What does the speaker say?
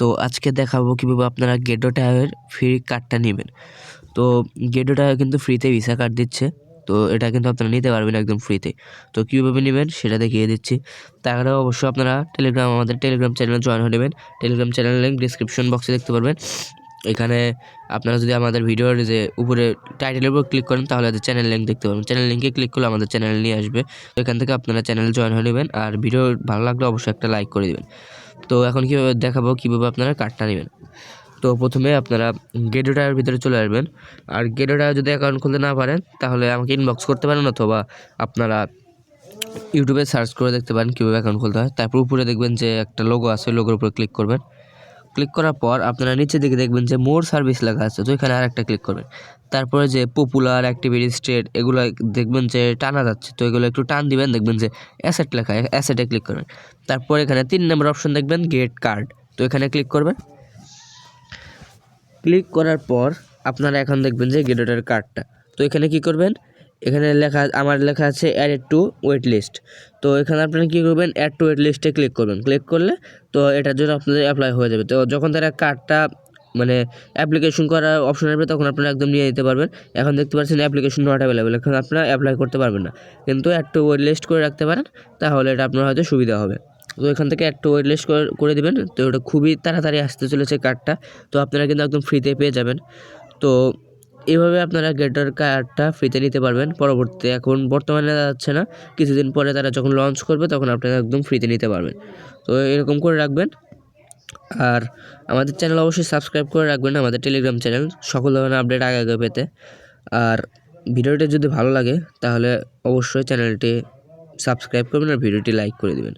তো আজকে দেখাবো কীভাবে আপনারা গেডো টায়ারের ফ্রি কার্ডটা নেবেন। তো গেডো টায়ার কিন্তু ফ্রিতে ভিসা কার্ড দিচ্ছে, তো এটা কিন্তু আপনারা নিতে পারবেন একদম ফ্রিতে তো কীভাবে নেবেন সেটা দেখিয়ে দিচ্ছি। আগে অবশ্যই আপনারা টেলিগ্রাম আমাদের টেলিগ্রাম চ্যানেলে জয়েন হয়ে নেবেন। টেলিগ্রাম চ্যানেল লিঙ্ক ডিসক্রিপশন বক্সে দেখতে পারবেন। এখানে আপনারা যদি আমাদের ভিডিওর যে উপরে টাইটেলের উপর ক্লিক করেন, তাহলে চ্যানেল লিঙ্ক দেখতে পারবেন। চ্যানেল লিঙ্কে ক্লিক করলে আমাদের চ্যানেল নিয়ে আসবে। তো এখান থেকে আপনারা চ্যানেল জয়েন হয়ে নেবেন। আর ভিডিও ভালো লাগলে অবশ্যই একটা লাইক করে দেবেন। তো এখন কীভাবে দেখাবো, কীভাবে আপনারা কার্ডটা নেবেন? তো প্রথমে আপনারা গেডোটার ভিতরে চলে আসবেন। আর গেডোটা যদি অ্যাকাউন্ট খুলতে না পারেন, তাহলে আমাকে ইনবক্স করতে পারেন অথবা আপনারা ইউটিউবে সার্চ করে দেখতে পারেন কীভাবে অ্যাকাউন্ট খুলতে হয়। তারপর উপরে দেখবেন যে একটা লোগো আছে লোগোর উপরে ক্লিক করবেন। ক্লিক করার পর আপনারা নিচের দিকে দেখবেন যে মোর সার্ভিস লেখা আছে, তো এখানে আর একটা ক্লিক করবেন। তারপরে যে পপুলার অ্যাক্টিভিটি স্টেট এগুলো দেখবেন যে টানা যাচ্ছে। তো এগুলো একটু টান দিবেন, দেখবেন যে অ্যাসেট লেখা অ্যাসেটে ক্লিক করবেন তারপর এখানে তিন নম্বর অপশন দেখবেন গেট কার্ড তো এখানে ক্লিক করবেন। ক্লিক করার পর আপনারা এখন দেখবেন যে গেডোটার কার্ডটা তো এখানে কি করবেন? এখানে লেখা, আমার লেখা আছে অ্যাড টু ওয়েট লিস্ট তো এখানে আপনারা কী করবেন? অ্যাড টু ওয়েট লিস্টে ক্লিক করবেন। ক্লিক করলে তো এটার জন্য আপনাদের অ্যাপ্লাই হয়ে যাবে। তো যখন তারা কার্ডটা মানে অ্যাপ্লিকেশন করার অপশন আসবে তখন আপনারা একদম নিয়ে নিতে পারবেন। এখন দেখতে পাচ্ছেন অ্যাপ্লিকেশন নট অ্যাভেলেবেল এখন আপনারা অ্যাপ্লাই করতে পারবেন না। কিন্তু অ্যাড টু ওয়েট লিস্ট করে রাখতে পারেন, তাহলে এটা আপনার হয়তো সুবিধা হবে। তো এখান থেকে একটা ওয়েট লিস্ট করে দেবেন। তো ওটা খুবই তাড়াতাড়ি আসতে চলেছে কার্ডটা তো আপনারা কিন্তু একদম ফ্রিতে পেয়ে যাবেন। তো এইভাবে আপনারা গেটার কার্ডটা ফ্রিতে নিতে পারবেন। পরবর্তীতে এখন বর্তমানে যাচ্ছে না। কিছুদিন পরে তারা যখন লঞ্চ করবে, তখন আপনারা একদম ফ্রিতে নিতে পারবেন। তো এরকম করে রাখবেন। আর আমাদের চ্যানেল অবশ্যই সাবস্ক্রাইব করে রাখবেন, আমাদের টেলিগ্রাম চ্যানেল সকল ধরনের আপডেট আগে আগে পেতে। আর ভিডিওটি যদি ভালো লাগে, তাহলে অবশ্যই চ্যানেলটি সাবস্ক্রাইব করবেন আর ভিডিওটি লাইক করে দেবেন।